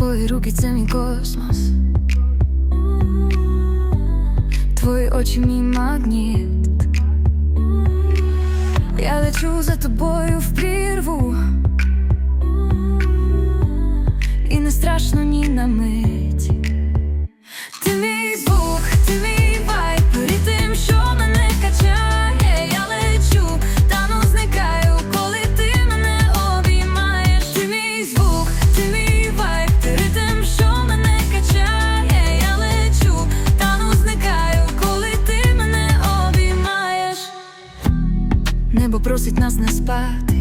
Твої руки це мій космос, твої очі мій магніт. Я лечу за тобою. Небо просить нас не спати.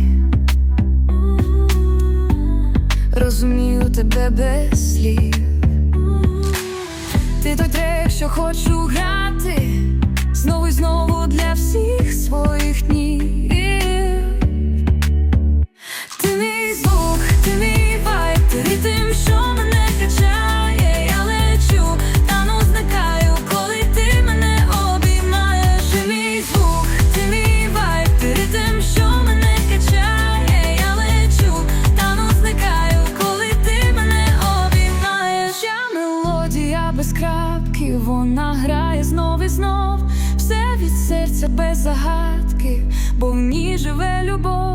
Розумію тебе без слів. Ти той трек, що хочу грати. без крапки, вона грає знов і знов, все від серця без загадки, бо в ній живе любов.